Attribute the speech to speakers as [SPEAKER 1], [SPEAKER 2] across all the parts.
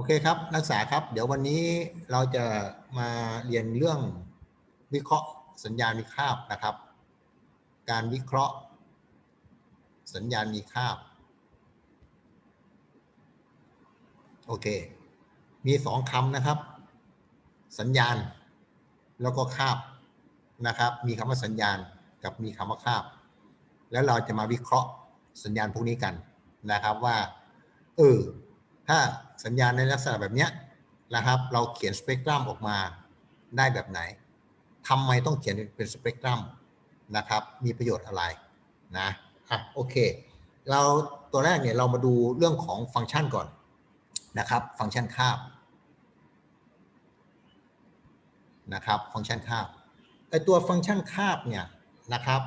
[SPEAKER 1] โอเคครับ นักศึกษาครับ เดี๋ยววันนี้เราจะมาเรียนเรื่องวิเคราะห์สัญญาณมีคาบนะครับ การวิเคราะห์ สัญญาณมีคาบ โอเค มีสองคำนะครับ สัญญาณ แล้วก็คาบนะครับ มีคำว่าสัญญาณกับมีคำว่าคาบ แล้วเราจะมาวิเคราะห์สัญญาณพวกนี้กันนะครับว่า เออ ถ้า สัญญาณในลักษณะแบบนี้นะครับ เราเขียนสเปกตรัมออกมาได้แบบไหนทำไมต้องเขียนเป็นสเปกตรัมนะครับ มีประโยชน์อะไรนะอะโอเค เราตัวแรกเนี่ยเรามาดูเรื่องของฟังก์ชันก่อนนะครับ ฟังก์ชันคาบนะครับ ฟังก์ชันคาบไอตัวฟังก์ชันคาบเนี่ยนะครับ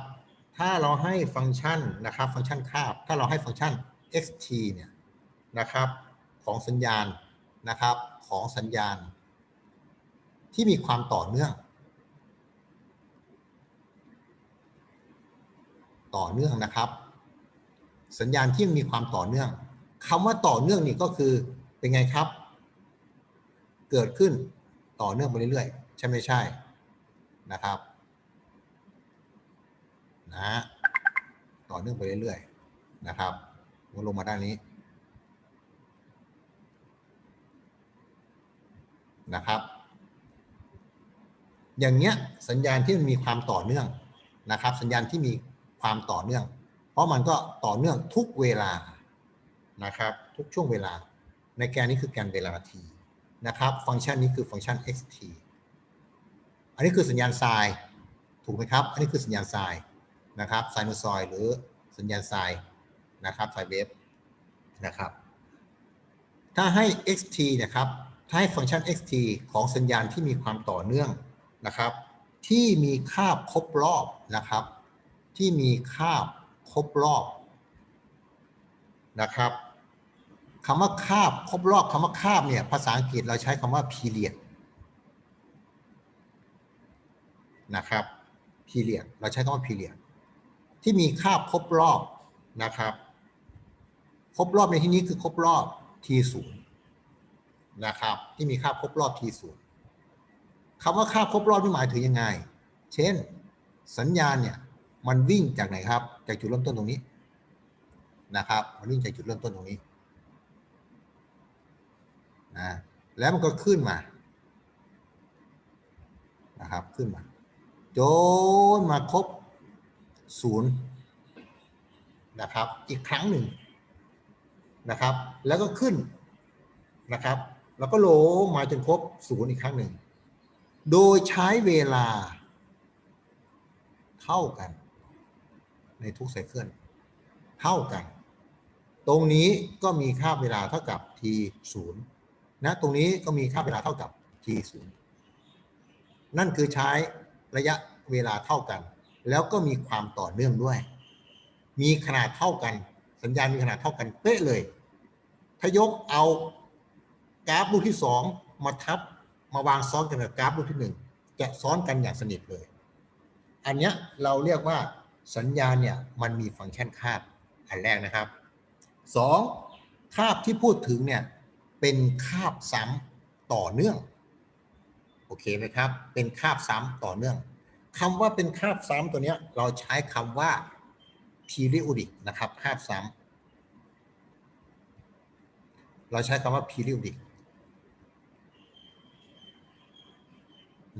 [SPEAKER 1] ถ้าเราให้ฟังก์ชันนะครับ ฟังก์ชันคาบ ถ้าเราให้ฟังก์ชัน xt เนี่ยนะครับ ของสัญญาณนะครับของสัญญาณ ที่มีความต่อเนื่อง ต่อเนื่องนะครับ สัญญาณที่มีความต่อเนื่องคำว่าต่อเนื่องนี่ก็คือเป็นไงครับ เกิดขึ้นต่อเนื่องไปเรื่อยๆ ใช่ไม่ใช่นะครับนะต่อเนื่องไปเรื่อยๆนะครับลงมาด้านนี้ นะครับ อย่างเงี้ยสัญญาณที่มันมีความต่อเนื่องนะครับ สัญญาณที่มีความต่อเนื่อง เพราะมันก็ต่อเนื่องทุกเวลานะครับ ทุกช่วงเวลา ในแกนนี้คือแกนเวลา t นะครับ ฟังก์ชันนี้คือฟังก์ชัน xt อันนี้คือสัญญาณไซน์ถูกไหมครับ อันนี้คือสัญญาณไซน์นะครับไซนูซอยหรือสัญญาณไซน์นะครับไซน์เวฟนะครับ ถ้าให้ xt นะครับ ให้ฟังก์ชัน xt ของสัญญาณที่มีความต่อเนื่องนะครับ ที่มีคาบครบรอบนะครับ ที่มีคาบครบรอบนะครับคำว่าคาบครบรอบคำว่าคาบเนี่ยภาษาอังกฤษเราใช้คำว่า period นะครับ period เราใช้คำว่า period ที่มีคาบครบรอบนะครับ ครบรอบในที่นี้คือครบรอบ t 0นย์ นะครับ ที่มีค่าครบรอบ t 0คำว่าค่าครบรอบที่หมายถึงยังไง เช่น สัญญาณเนี่ยมันวิ่งจากไหนครับ จากจุดเริ่มต้นตรงนี้นะครับ มันวิ่งจากจุดเริ่มต้นตรงนี้นะแล้วมันก็ขึ้นมานะครับขึ้นมาจนมาครบศูนย์นะครับ อีกครั้งหนึ่งนะครับ แล้วก็ขึ้นนะครับ แล้วก็โลมาจนครบศูนย์อีกครั้งหนึ่ง โดยใช้เวลา เท่ากัน ในทุกไซเคิลเท่ากัน ตรงนี้ก็มีค่าเวลาเท่ากับ t 0นย์นะตรงนี้ก็มีค่าเวลาเท่ากับ t 0นั่นคือใช้ระยะเวลาเท่ากัน แล้วก็มีความต่อเนื่องด้วย มีขนาดเท่ากัน สัญญาณมีขนาดเท่ากันเป๊ะเลย ถ้ายกเอา กราฟลูกที่สองมาทับมาวางซ้อนกันกับกราฟลูกที่หนึ่งจะซ้อนกันอย่างสนิทเลย อันเนี้ยเราเรียกว่าสัญญาณเนี่ยมันมีฟังก์ชันคาบอันแรกนะครับสองคาบที่พูดถึงเนี่ยเป็นคาบซ้ำต่อเนื่องโอเคไหมครับ เป็นคาบซ้ำต่อเนื่องคำว่าเป็นคาบซ้ำตัวเนี้ยเราใช้คำว่า periodic นะครับคาบซ้ำเราใช้คำว่า periodic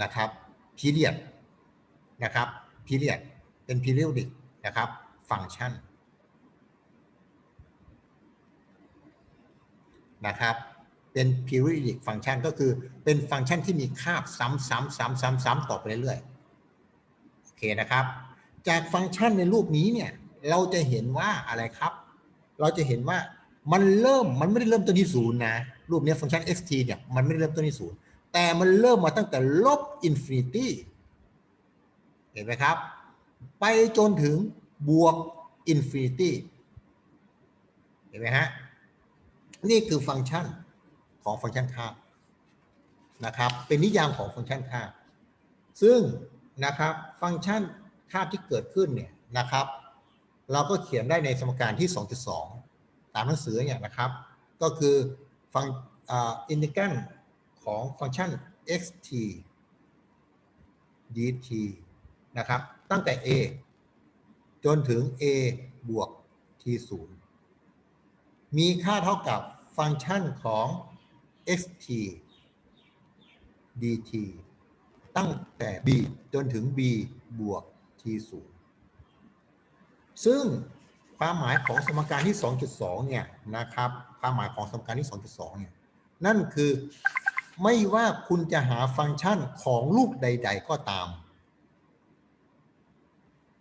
[SPEAKER 1] นะครับ period นะครับ period เป็น periodic นะครับฟังก์ชันนะครับเป็น periodic ฟังก์ชันก็คือเป็นฟังก์ชันที่มีคาบซ้ำซ้ำซ้ำซ้ำซ้ำต่อไปเรื่อยๆโอเคนะครับ จากฟังก์ชันในรูปนี้เนี่ยเราจะเห็นว่าอะไรครับ เราจะเห็นว่ามันเริ่มมันไม่ได้เริ่มต้นที่ศูนย์นะรูปนี้ฟังก์ชัน xt เนี่ยมันไม่ได้เริ่มต้นที่ศูนย์ แต่มันเริ่มมาตั้งแต่ลบอินฟินิตี้เห็นไหมครับ ไปจนถึงบวกอินฟินิตี้เห็นไหมฮะ นี่คือฟังก์ชันของฟังก์ชันค่านะครับ เป็นนิยามของฟังก์ชันค่าซึ่งนะครับฟังก์ชันค่าที่เกิดขึ้นเนี่ยนะครับ เราก็เขียนได้ในสมการที่ 2.2 ตามหนังสือเนี่ยนะครับ ก็คือฟังอินทิกรัล ของฟังก์ชัน xt dt นะครับ ตั้งแต่ a จนถึง a บวก t 0มีค่าเท่ากับฟังก์ชันของ xt dt ตั้งแต่ b จนถึง b บวก t 0ซึ่งความหมายของสมการที่ 2.2 เนี่ยนะครับ ความหมายของสมการที่ 2.2 เนี่ย นั่นคือ ไม่ว่าคุณจะหาฟังก์ชันของลูกใด ๆ ก็ตาม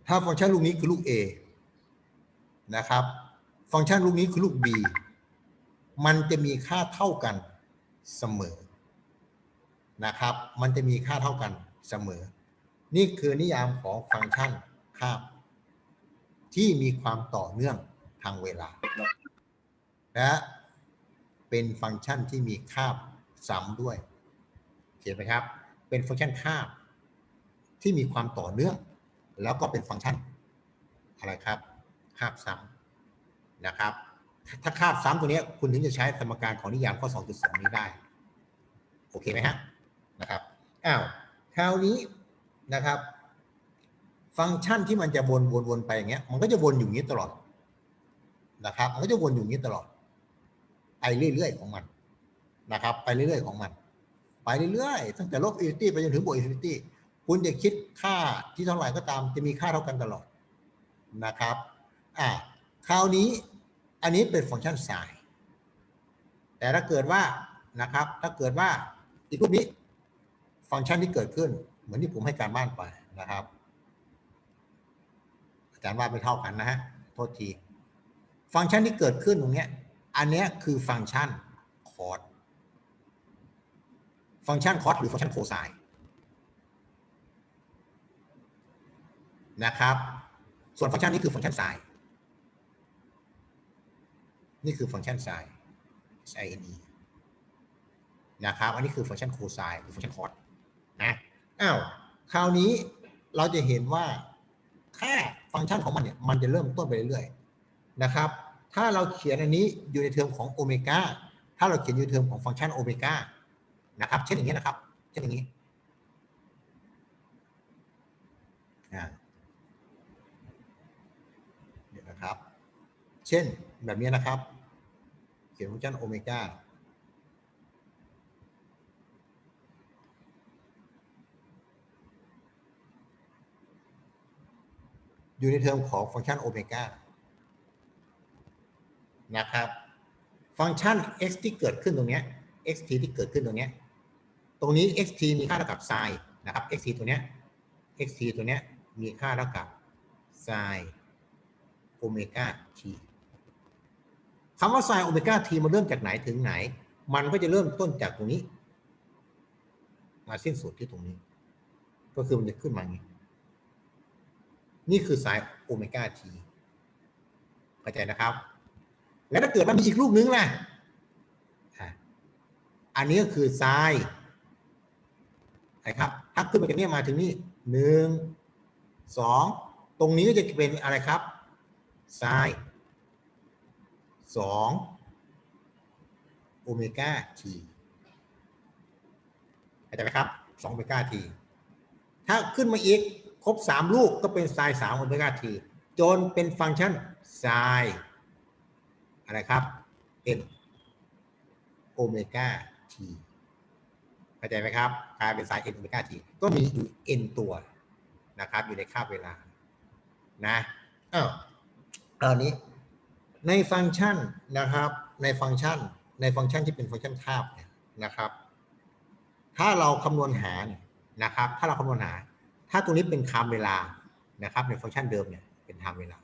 [SPEAKER 1] ถ้าฟังก์ชันลูกนี้คือลูก a นะครับ ฟังก์ชันลูกนี้คือลูก b มันจะมีค่าเท่ากันเสมอ นะครับ มันจะมีค่าเท่ากันเสมอ นี่คือนิยามของฟังก์ชันคาบที่มีความต่อเนื่องทางเวลา และเป็นฟังก์ชันที่มีคาบ ซ้ำด้วยเห็นไหมครับ เป็นฟังก์ชันคาบที่มีความต่อเนื่อง แล้วก็เป็นฟังก์ชัน อะไรครับคาบซ้ำนะครับ ถ้าคาบซ้ำตัวนี้คุณถึงจะใช้สมการของนิยามข้อ 2.2 นี้ได้ โอเคไหมฮะนะครับอ้าวคราวนี้นะครับ ฟังก์ชันที่มันจะวนวนวนไปอย่างเงี้ย มันก็จะวนอยู่อย่างนี้ตลอดนะครับ มันก็จะวนอยู่อย่างนี้ตลอดไปเรื่อยๆของมัน นะครับไปเรื่อยๆของมัน ไปเรื่อยๆ ตั้งแต่ลบอินฟินิตี้ไปจนถึงบวกอินฟินิตี้คุณจะคิดค่าที่เท่าไหร่ก็ตามจะมีค่าเท่ากันตลอดนะครับอ่าคราวนี้อันนี้เป็นฟังก์ชันไซน์แต่ถ้าเกิดว่านะครับ ถ้าเกิดว่าอีกรูปนี้ฟังก์ชันที่เกิดขึ้น เหมือนที่ผมให้การบ้านไปนะครับ อาจารย์ว่าไม่เท่ากันนะฮะโทษที ฟังก์ชันที่เกิดขึ้นตรงเนี้ยอันเนี้ยคือฟังก์ชันคอร์ส ฟังก์ชันคอสหรือฟังก์ชันโคไซน์นะครับ ส่วนฟังก์ชันนี้คือฟังก์ชันไซน์นี่คือฟังก์ชันไซน์ sine นะครับ อันนี้คือฟังก์ชันโคไซน์หรือฟังก์ชันคอสนะอ้าวคราวนี้เราจะเห็นว่าค่าฟังก์ชันของมันเนี่ยมันจะเริ่มต้นไปเรื่อยๆนะครับ ถ้าเราเขียนอันนี้อยู่ในเทอมของโอเมก้าถ้าเราเขียนอยู่เทอมของฟังก์ชันโอเมก้า นะครับ เช่นอย่างนี้นะครับ เช่นอย่างนี้เดี๋ยวนะครับ เช่นแบบนี้นะครับ เขียนฟังก์ชันโอเมก้าอยู่ในเทอมของฟังก์ชันโอเมก้านะครับ ฟังก์ชัน x ที่เกิดขึ้นตรงเนี้ย xt ที่เกิดขึ้นตรงเนี้ย ตรงนี้ xt มีค่าเท่ากับ sin นะครับ xt ตัวเนี้ย xt ตัวเนี้ยมีค่าเท่ากับ sin โอเมก้า t คำว่า sin โอเมก้า t มันเริ่มจากไหนถึงไหน มันก็จะเริ่มต้นจากตรงนี้ มาสิ้นสุดที่ตรงนี้ ก็คือมันจะขึ้นมาอย่างนี้นี่คือสายโอเมก้า t เข้าใจนะครับ แล้วถ้าเกิดมันมีอีกรูปนึงล่ะ อันนี้ก็คือทราย นะครับถ้าขึ้นมาจากนี้มาถึงนี่หนึ่งสองตรงนี้ก็จะเป็นอะไรครับทรายสองโอเมก้าทีเข้าใจไหมครับสองโอเมก้าทีถ้าขึ้นมาอีกครบสามลูกก็เป็นไซน์สามโอเมก้าทีจนเป็นฟังก์ชันไซน์อะไรครับ n โอเมก้าที เข้าใจไหมครับกลายเป็นไซน์ n โอเมก้าทีก็มีอยู่ n ตัวนะครับอยู่ในคาบเวลานะอ้าวตอนนี้ในฟังก์ชันนะครับ ในฟังก์ชัน ในฟังก์ชันที่เป็นฟังก์ชันคาบเนี่ยนะครับ ถ้าเราคำนวณหาเนี่ยนะครับ ถ้าเราคำนวณหา ถ้าตรงนี้เป็นคามเวลานะครับ ในฟังก์ชันเดิมเนี่ยเป็นไทม์เวลา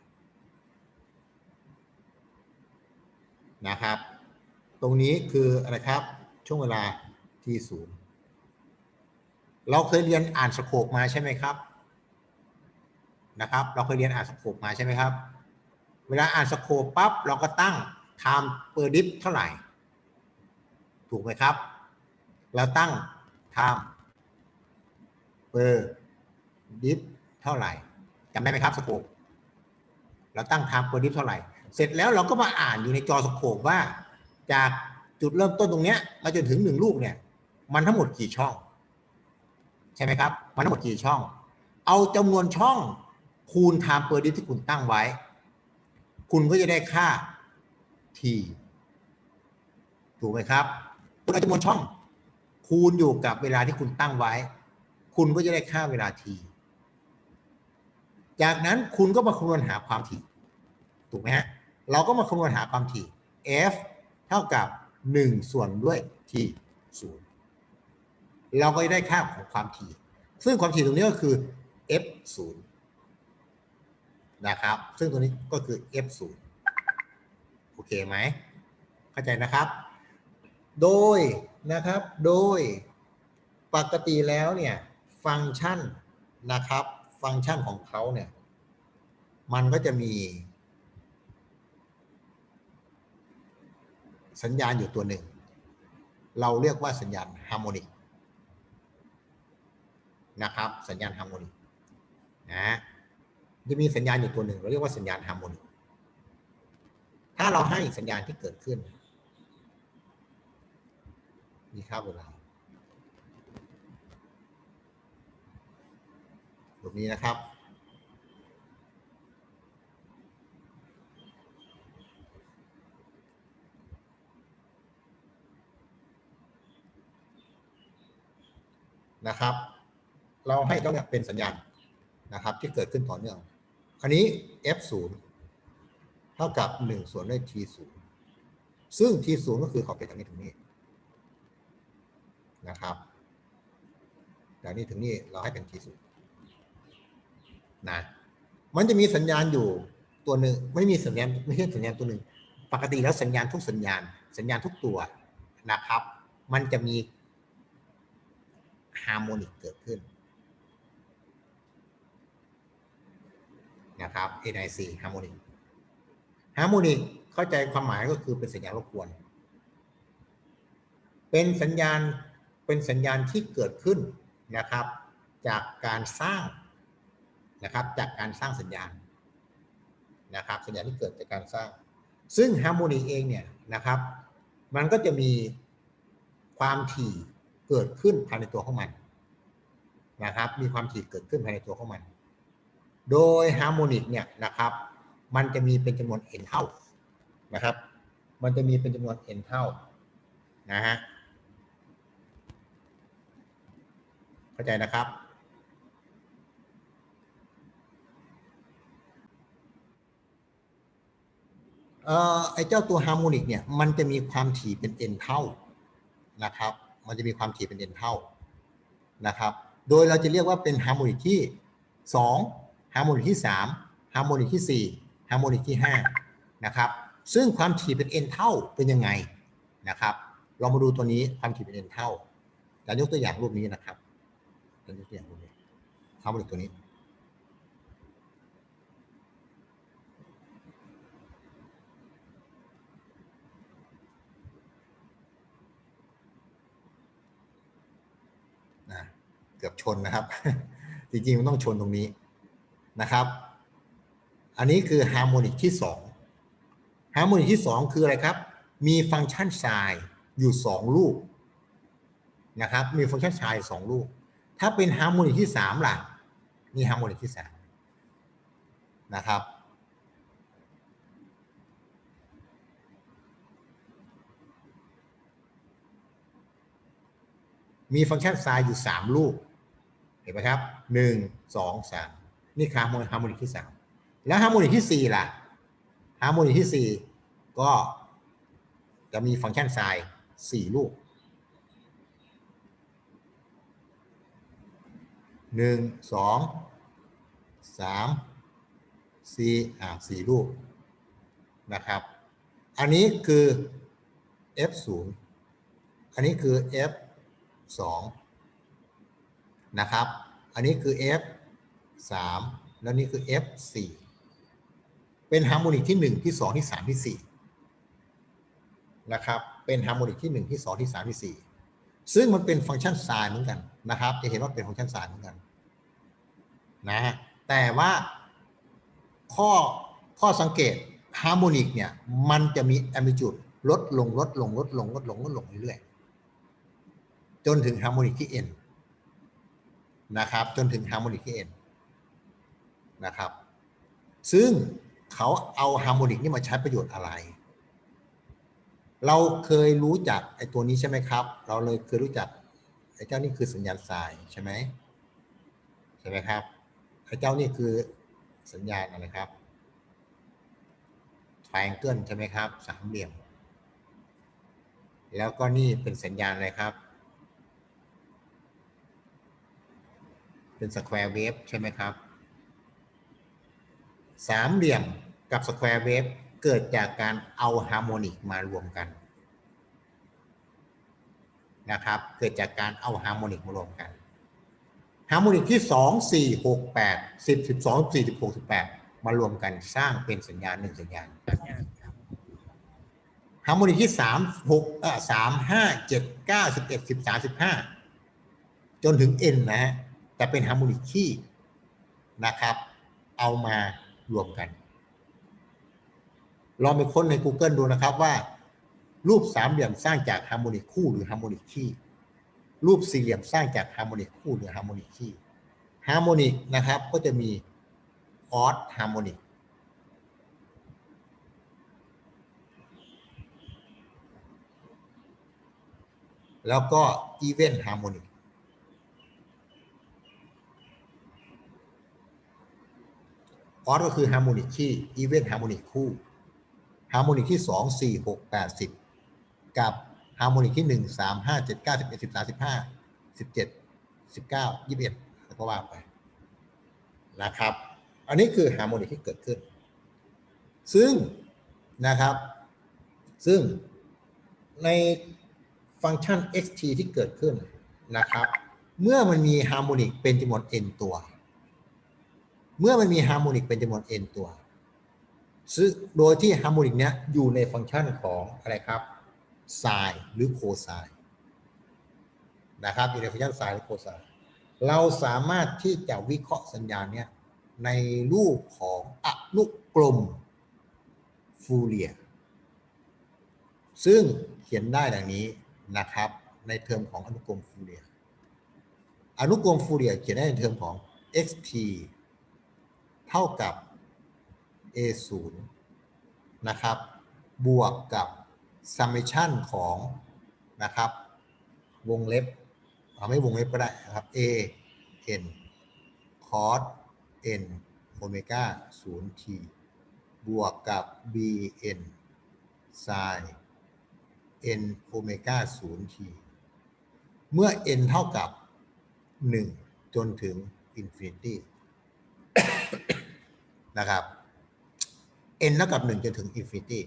[SPEAKER 1] นะครับ ตรงนี้คืออะไรครับช่วงเวลาที่ศูนย์ เราเคยเรียนอ่านสโคปมาใช่ไหมครับนะครับ เราเคยเรียนอ่านสโคปมาใช่ไหมครับ เวลาอ่านสโคปปั๊บเราก็ตั้ง time per dip เท่าไหร่ ถูกไหมครับ เราตั้ง time per dip เท่าไหร่จำได้ไหมครับสโคปเราตั้ง time per dip เท่าไหร่ เสร็จแล้วเราก็มาอ่านอยู่ในจอสโคปว่า จากจุดเริ่มต้นตรงเนี้ยมาจนถึงหนึ่งลูกเนี่ย มันทั้งหมดกี่ช่อง ใช่ไหมครับ มันทั้งหมดกี่ช่อง เอาจำนวนช่องคูณ time per dip ที่คุณตั้งไว้ คุณก็จะได้ค่า t ถูกไหมครับคุณเอาจำนวนช่อง คูณอยู่กับเวลาที่คุณตั้งไว้ คุณก็จะได้ค่าเวลา t จากนั้นคุณก็มาคำนวณหาความถี่ ถูกไหมฮะ เราก็มาคำนวณหาความถี่ f เท่ากับ 1 ส่วนด้วย t 0 เราก็จะได้ค่าของความถี่ ซึ่งความถี่ตรงนี้ก็คือ f 0นะครับ ซึ่งตัวนี้ก็คือ f 0โอเคไหม เข้าใจนะครับ โดยนะครับ โดยปกติแล้วเนี่ย ฟังก์ชันนะครับ ฟังก์ชันของเขาเนี่ย มันก็จะมี สัญญาณอยู่ตัวหนึ่ง เราเรียกว่าสัญญาณฮาร์โมนิก นะครับ สัญญาณฮาร์โมนิกนะจะมีสัญญาณอยู่ตัวหนึ่งเราเรียกว่าสัญญาณฮาร์โมนิกถ้าเราให้สัญญาณที่เกิดขึ้น มีค่าเวลาแบบนี้นะครับนะครับ เราให้ต้องเนี่ยเป็นสัญญาณนะครับ ที่เกิดขึ้นต่อเนื่องอันนี้ f 0เท่ากับ1ส่วนด้วย t 0ซึ่ง t 0ก็คือขอบเขตจากนี้ถึงนี้นะครับจากนี้ถึงนี้เราให้เป็น t 0นะมันจะมีสัญญาณอยู่ตัวหนึ่งไม่มีสัญญาณไม่ใช่สัญญาณตัวหนึ่งปกติแล้วสัญญาณทุกสัญญาณ สัญญาณทุกตัวนะครับ มันจะมีฮาร์โมนิกเกิดขึ้น นะครับ NIC ฮาร์โมนิกฮาร์โมนิกเข้าใจความหมายก็คือเป็นสัญญาณรบกวน เป็นสัญญาณเป็นสัญญาณที่เกิดขึ้นนะครับ จากการสร้างนะครับจากการสร้างสัญญาณนะครับสัญญาณที่เกิดจากการสร้าง ซึ่งฮาร์โมนิกเองเนี่ยนะครับมันก็จะมีความถี่เกิดขึ้นภายในตัวของมันนะครับมีความถี่เกิดขึ้นภายในตัวของมัน โดยฮาร์โมนิกเนี่ยนะครับมันจะมีเป็นจำนวน n เท่านะครับ มันจะมีเป็นจำนวน n เท่านะฮะเข้าใจนะครับ เอ่อไอ้เจ้าตัวฮาร์โมนิกเนี่ยมันจะมีความถี่เป็น n เท่านะครับ มันจะมีความถี่เป็น n เท่านะครับ โดยเราจะเรียกว่าเป็นฮาร์โมนิกที่ 2 ฮาร์โมนิกที่3ฮาร์โมนิกที่4ฮาร์โมนิกที่5นะครับซึ่งความถี่เป็น n เท่าเป็นยังไงนะครับเรามาดูตัวนี้ความถี่เป็น n เท่าจะยกตัวอย่างรูปนี้นะครับจะยกตัวอย่างรูปนี้ฮาร์โมนิกตัวนี้นะเกือบชนนะครับ จริงๆ มันต้องชนตรงนี้ นะครับ อันนี้คือฮาร์โมนิกที่2ฮาร์โมนิกที่ 2 คืออะไรครับ มีฟังก์ชันไซน์อยู่ 2 ลูกนะครับ มีฟังก์ชันไซน์สองลูก ถ้าเป็นฮาร์โมนิกที่3ล่ะนี่ฮาร์โมนิกที่3นะครับมีฟังก์ชันไซน์อยู่ 3 ลูก เห็นไหมครับ 1 2 3 นี่คือฮาร์โมนิกที่3แล้วฮาร์โมนิกที่4ล่ะฮาร์โมนิกที่4ก็จะมีฟังก์ชันไซน์4ลูก1 2 3 4อ่า4ลูกนะครับ อันนี้คือ F 0อันนี้คือ F 2นะครับ อันนี้คือ F 3 แล้วนี่คือ F 4เป็นฮาร์โมนิกที่ 1 ที่ 2 ที่ 3 ที่ 4 นะครับ เป็นฮาร์โมนิกที่ 1 ที่ 2 ที่ 3 ที่ 4 ซึ่งมันเป็นฟังก์ชันไซน์เหมือนกันนะครับ จะเห็นว่าเป็นฟังก์ชันไซน์เหมือนกันนะแต่ว่าข้อข้อสังเกตฮาร์โมนิกเนี่ยมันจะมีแอม l ิจูดลดลงลดลงลดลงลดลงลดลงเรื่อยๆจนถึงฮาร์โมนิกที่ n นะครับ จนถึงฮาร์โมนิกที่ n นะครับ ซึ่งเขาเอาฮาร์โมนิกนี่มาใช้ประโยชน์อะไร เราเคยรู้จักไอ้ตัวนี้ใช่ไหมครับ เราเลยเคยรู้จักไอ้เจ้านี่คือสัญญาณไซน์ใช่ไหมใช่ไหมครับไอ้เจ้านี่คือสัญญาณอะไรครับ triangle ใช่ไหมครับ สามเหลี่ยม แล้วก็นี่เป็นสัญญาณอะไรครับ เป็น square wave ใช่ไหมครับ สามเหลี่ยมกับ square wave เกิดจากการเอาฮาร์โมนิกมารวมกันนะครับ เกิดจากการเอาฮาร์โมนิกมารวมกันฮาร์โมนิกที่2 4 6 8 10 12 14 16 18มารวมกันสร้างเป็นสัญญาณหนึ่งสัญญาณฮาร์โมนิกที่สามหกเอ่อสามห้าเจ็ดเก้าสิบเอ็ดสิบสามสิบห้าจนถึง n นะฮะแต่เป็นฮาร์โมนิกที่นะครับ เอามา รวมกัน ลองไปค้นใน Google ดูนะครับว่า รูปสามเหลี่ยมสร้างจากฮาร์โมนิกคู่หรือฮาร์โมนิกคี่รูปสี่เหลี่ยมสร้างจากฮาร์โมนิกคู่หรือฮาร์โมนิกคี่ฮาร์โมนิกนะครับก็จะมีออสฮาร์โมนิกแล้วก็ Event Harmonic อ อสก็คือฮาร์โมนิกที่ Event Harmonic คู่ฮาร์โมนิกที่2 4 6 8 10กับฮาร์โมนิกที่1 3 5 7 9 11 13 15 17 19 21แล้วก็ว่าไปนะครับ อันนี้คือฮาร์โมนิกที่เกิดขึ้น ซึ่งนะครับ ซึ่งในฟังก์ชัน xt ที่เกิดขึ้นนะครับ เมื่อมันมีฮาร์โมนิกเป็นจำนวน n ตัว เมื่อมันมีฮาร์โมนิกเป็นจำนวน n ตัวซึ่งโดยที่ฮาร์โมนิกเนี้ยอยู่ในฟังก์ชันของอะไรครับไซน์หรือโคไซน์นะครับอยู่ในฟังก์ชันไซน์หรือโคไซน์เราสามารถที่จะวิเคราะห์สัญญาณเนี้ยในรูปของอนุกรมฟูเรียร์ซึ่งเขียนได้ดังนี้นะครับ ในเทอมของอนุกรมฟูเรียร์อนุกรมฟูเรียร์เขียนได้ในเทอมของ xt เท่ากับ a 0นะครับ บวกกับ summation ของนะครับ วงเล็บเอาไม่วงเล็บก็ได้นะครับ a n cos n โอเมก้า 0 t บวกกับ b n sin n โอเมก้า 0 t เมื่อ n เท่ากับ 1 จนถึง infinity ะครับ n เท่ากับ1จนถึง infinity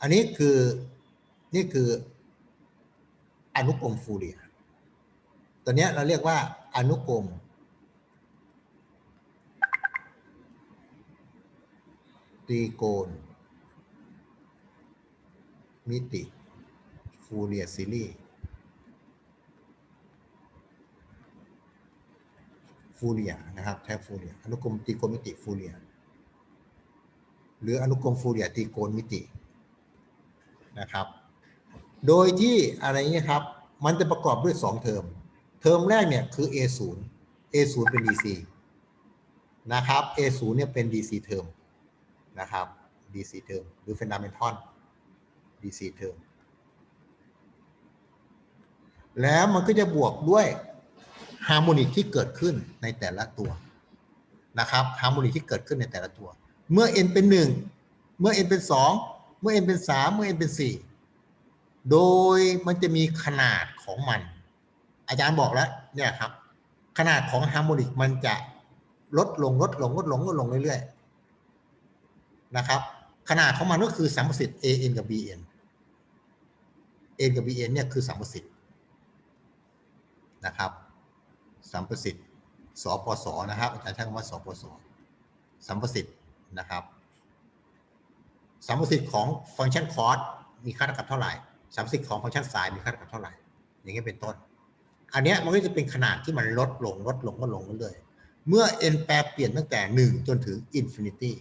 [SPEAKER 1] อันนี้คือนี่คืออนุกรมฟูเรียตัวเนี้ยเราเรียกว่าอนุกรมตรีโกณมิติ ฟูเรียซีรีส์ ฟูเรียนะครับใช้ฟูเรียอนุกรมตรีโกณมิติฟูเรียหรืออนุกรมฟูเรียตรีโกณมิตินะครับ โดยที่อะไรเงี้ยครับ มันจะประกอบด้วย 2 เทอม เทอมแรกเนี่ยคือ A0 A0 เป็น DC นะครับ A0 เนี่ยเป็น DC เทอมนะครับ DC เทอมหรือ Fundamental DC เทอมแล้วมันก็จะบวกด้วย ฮาร์โมนิกที่เกิดขึ้นในแต่ละตัวนะครับฮาร์โมนิกที่เกิดขึ้นในแต่ละตัว เมื่อ n เป็น 1 เมื่อ n เป็น 2 เมื่อ n เป็น 3 เมื่อ n เป็น 4 โดยมันจะมีขนาดของมัน อาจารย์บอกแล้วเนี่ยครับ ขนาดของฮาร์โมนิกมันจะลดลงลดลงลดลงลดลงเรื่อยๆนะครับขนาดของมันก็คือสัมประสิทธิ์ an กับ bn n กับ bn เนี่ยคือสัมประสิทธิ์นะครับ สัมประสิทธิ์สปสนะครับอาจารย์ใช้คำว่าสปสสัมประสิทธิ์นะครับสัมประสิทธิ์ของฟังก์ชันคอร์สมีค่าเท่ากับเท่าไหร่สัมประสิทธิ์ของฟังก์ชันไซน์มีค่าเท่ากับเท่าไหร่อย่างนี้เป็นต้น อันเนี้ยมันก็จะเป็นขนาดที่มันลดลงลดลงลดลงเรื่อยๆเมื่อ n แปรเปลี่ยนตั้งแต่ 1 จนถึง infinity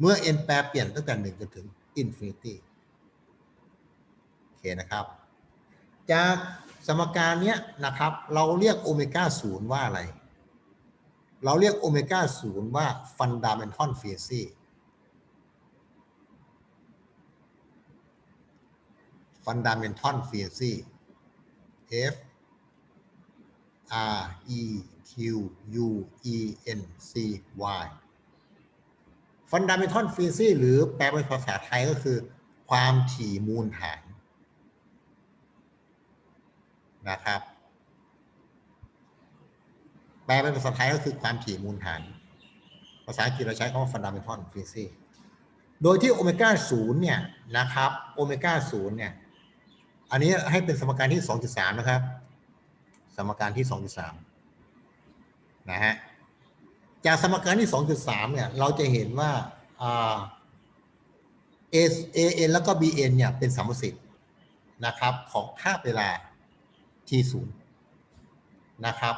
[SPEAKER 1] เมื่อ n แปรเปลี่ยนตั้งแต่ 1 จนถึง infinity โอเคนะครับ จาก สมการเนี้ยนะครับ เราเรียกโอเมก้าศูนย์ว่าอะไร เราเรียกโอเมก้าศูนย์ว่า fundamental frequency fundamental frequency F R E Q U E N C Y fundamental frequency หรือแปลเป็นภาษาไทยก็คือ ความถี่มูลฐาน นะครับ แปลเป็นภาษาไทยก็คือความถี่มูลฐาน ภาษาอังกฤษเราใช้คำว่า fundamental frequency โดยที่โอเมก้าศูนย์เนี่ยนะครับ โอเมก้าศูนย์เนี่ย อันนี้ให้เป็นสมการที่2.3นะครับ สมการที่2.3นะฮะ จากสมการที่2.3เนี่ย เราจะเห็นว่าอ่า A N แล้วก็ BN เนี่ยเป็นสัมประสิทธิ์นะครับของค่าเวลา T0 นะครับ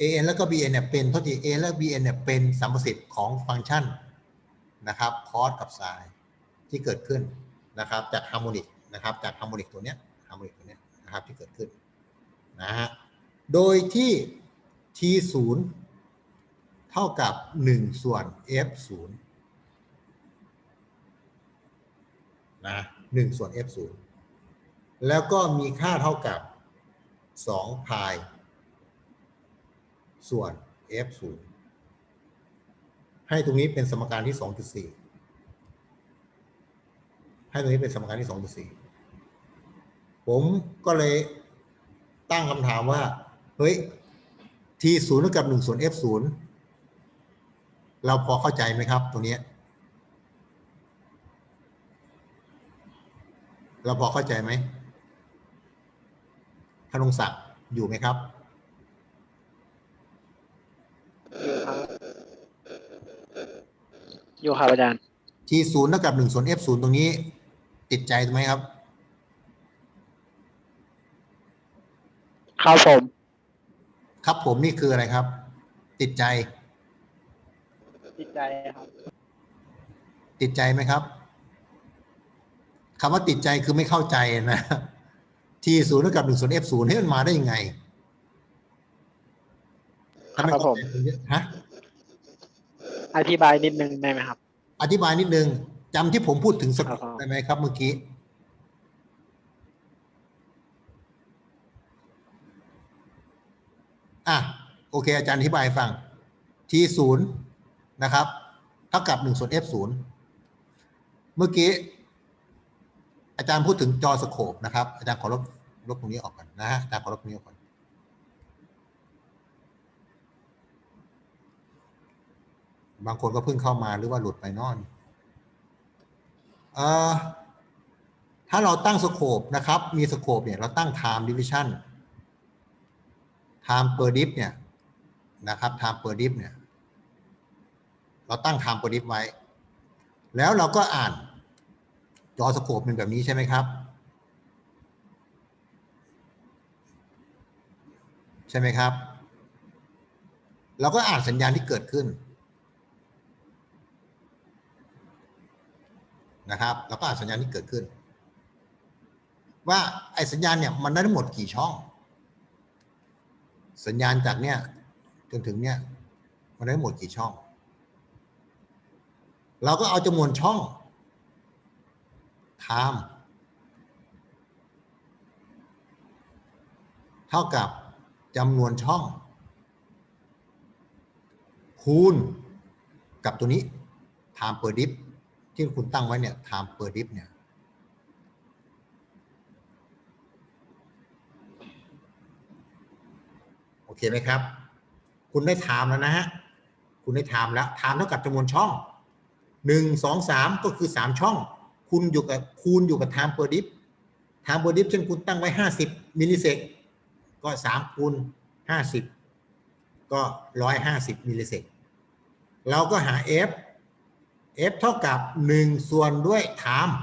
[SPEAKER 1] AN แล้วก็ BN เนี่ยเป็นเท่าที่ A และ BN เนี่ยเป็นสัมประสิทธิ์ของฟังก์ชันนะครับคอสกับไซน์ที่เกิดขึ้นนะครับจากฮาร์โมนิกนะครับจากฮาร์โมนิกตัวเนี้ยฮาร์โมนิกตัวเนี้ยนะครับที่เกิดขึ้นนะฮะโดยที่ T0 เท่ากับ 1 ส่วน F0 นะ1ส่วน F0 แล้วก็มีค่าเท่ากับ 2พายส่วน F0 ให้ตรงนี้เป็นสมการที่ 2.4 ให้ตรงนี้เป็นสมการที่ 2.4 ผมก็เลยตั้งคำถามว่า เฮ้ย t 0เท่ากับ1ส่วน f 0เราพอเข้าใจไหมครับตรงนี้ เราพอเข้าใจไหม ธนงศักดิ์อยู่ไหมครับ
[SPEAKER 2] อยู่ครับอยู่ครับอาจารย์
[SPEAKER 1] t 0เท่ากับ1ส่วน f 0ตรงนี้ ติดใจไหมครับ
[SPEAKER 2] ครับผม
[SPEAKER 1] ครับผมนี่คืออะไรครับ ติดใจ
[SPEAKER 2] ติดใจครับ
[SPEAKER 1] ติดใจไหมครับคำว่าติดใจคือไม่เข้าใจนะ t 0เท่ากับ1ส่วน f 0ให้มันมาได้ยังไงถ้าไม่เข้าใจตรงนี้ฮะ
[SPEAKER 2] อธิบายนิดนึงได้ไหมครับ
[SPEAKER 1] อธิบายนิดนึงจำที่ผมพูดถึงสก
[SPEAKER 2] ครับ
[SPEAKER 1] ได้ไหมครับเมื่อกี้อะโอเค อาจารย์อธิบายให้ฟัง t ศูนย์นะครับ เท่ากับหนึ่งส่วน f ศูนย์เมื่อกี้ อาจารย์พูดถึงจอสโคปนะครับ อาจารย์ขอลบลบตรงนี้ออกก่อนนะฮะอาจารย์ขอลบตรงนี้ออกก่อนบางคนก็เพิ่งเข้ามาหรือว่าหลุดไปนอนเอ่อถ้าเราตั้งสโคปนะครับ มีสโคปเนี่ยเราตั้ง time division time per dip เนี่ยนะครับ time per dip เนี่ย เราตั้ง time per dip ไว้ แล้วเราก็อ่าน จอสโคปเป็นแบบนี้ใช่ไหมครับ ใช่ไหมครับ เราก็อ่านสัญญาณที่เกิดขึ้นนะครับแล้วก็อ่านสัญญาณที่เกิดขึ้น ว่าไอ้สัญญาณเนี่ยมันได้ทั้งหมดกี่ช่อง สัญญาณจากเนี่ยจนถึงเนี่ยมันได้ทั้งหมดกี่ช่อง เราก็เอาจำนวนช่อง time เท่ากับจำนวนช่อง คูณกับตัวนี้ time per dip ที่คุณตั้งไว้เนี่ย time per dip เนี่ยโอเคไหมครับ คุณได้ time แล้วนะฮะ คุณได้ time แล้ว time เท่ากับจำนวนช่องหนึ่งสองสามก็คือสามช่อง คุณอยู่กับคูณอยู่กับ time per dip time per dip เช่นคุณตั้งไว้ห้าสิบมิลลิเซกก็สามคูณห้าสิบก็ร้อยห้าสิบมิลลิเซกเราก็หา f f เท่ากับ 1 ส่วนด้วย time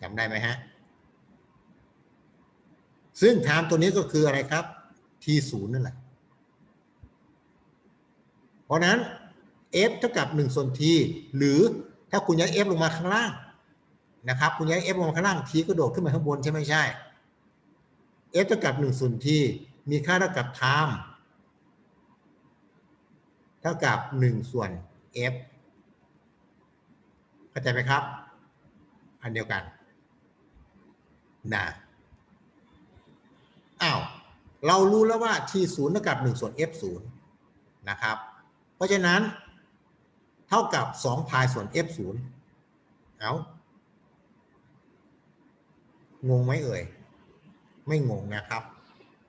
[SPEAKER 1] จำได้ไหมฮะ ซึ่ง time ตัวนี้ก็คืออะไรครับ t 0นั่นแหละ เพราะนั้น f เท่ากับ 1 ส่วน t หรือ ถ้าคุณย้าย f ลงมาข้างล่างนะครับ คุณย้าย f ลงมาข้างล่าง t ก็โดดขึ้นมาข้างบนใช่ไหมใช่ f เท่ากับ1ส่วน t มีค่าเท่ากับ time เท่ากับ 1 ส่วน f เข้าใจไหมครับ อันเดียวกันนะอ้าวเรารู้แล้วว่า t 0เท่ากับ 1 ส่วน f 0นะครับ เพราะฉะนั้น เท่ากับ 2 พายส่วน f 0เอางงไหมเอ่ย ไม่งงนะครับ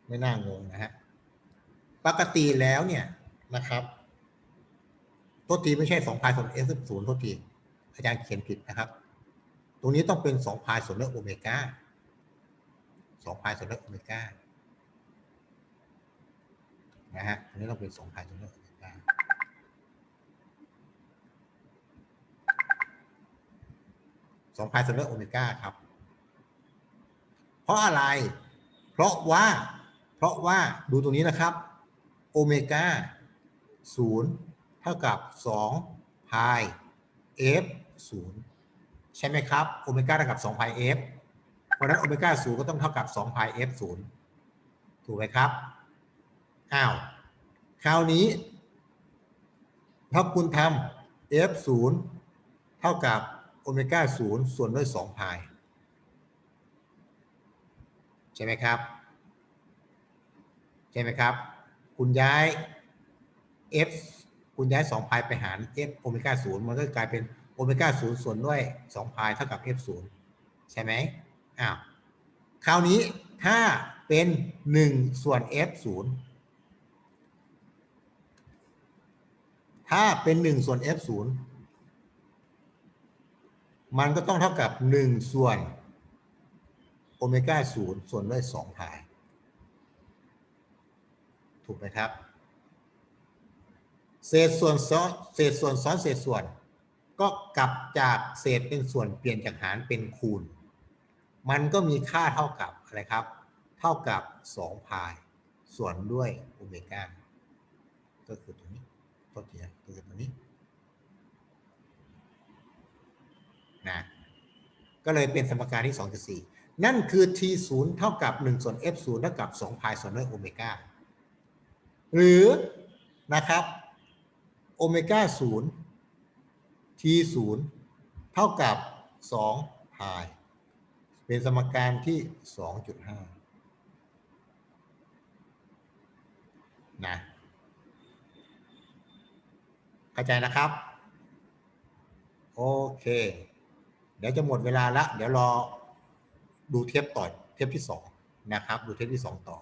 [SPEAKER 1] ไม่น่างงนะฮะ ปกติแล้วเนี่ยนะครับโทษทีไม่ใช่2พายส่วน f 0โทษที อาจารย์เขียนผิดนะครับ ตรงนี้ต้องเป็น2พายส่วนด้วยโอเมก้า2พายส่วนด้วยโอเมก้านะฮะอันนี้ต้องเป็น2พายส่วนด้วยโอเมก้า สองพายส่วนด้วยโอเมก้าครับ เพราะอะไร เพราะว่า เพราะว่าดูตรงนี้นะครับโอเมก้าศูนย์เท่ากับสองพาย f ศูนย์ใช่ไหมครับโอเมก้าเท่ากับสองพาย f เพราะนั้นโอเมก้าศูนย์ก็ต้องเท่ากับสองพาย f ศูนย์ถูกไหมครับอ้าวคราวนี้ ถ้าคุณทำ f ศูนย์เท่ากับ โอเมก้าศูนย์ส่วนด้วยสองพาย ใช่ไหมครับ ใช่ไหมครับ คุณย้าย f คุณย้ายสองพายไปหาร f โอเมก้าศูนย์มันก็กลายเป็นโอเมก้าศูนย์ส่วนด้วยสองพายเท่ากับ f ศูนย์ใช่ไหมอ้าวคราวนี้ถ้าเป็นหนึ่งส่วน f ศูนย์ถ้าเป็นหนึ่งส่วน f ศูนย์ มันก็ต้องเท่ากับ 1 ส่วนโอเมก้าศูนย์ส่วนด้วย2พาย ถูกไหมครับ เศษส่วนซ้อนเศษส่วนซ้อนเศษส่วน ก็กลับจากเศษเป็นส่วนเปลี่ยนจากหารเป็นคูณ มันก็มีค่าเท่ากับอะไรครับ เท่ากับ2พาย ส่วนด้วยโอเมก้าก็คือตรงนี้ตัวทีนะก็คือตัวนี้ นะก็เลยเป็นสมการที่ 2.4 นั่นคือ t 0เท่ากับ 1 ส่วน f 0เท่ากับ2พายส่วนด้วยโอเมก้าหรือนะครับโอเมก้า0 t 0เท่ากับ2พายเป็นสมการที่ 2.5 นะเข้าใจนะครับ โอเค เดี๋ยวจะหมดเวลาละ เดี๋ยวรอดูเทปต่อเทปที่สองนะครับ ดูเทปที่สองต่อ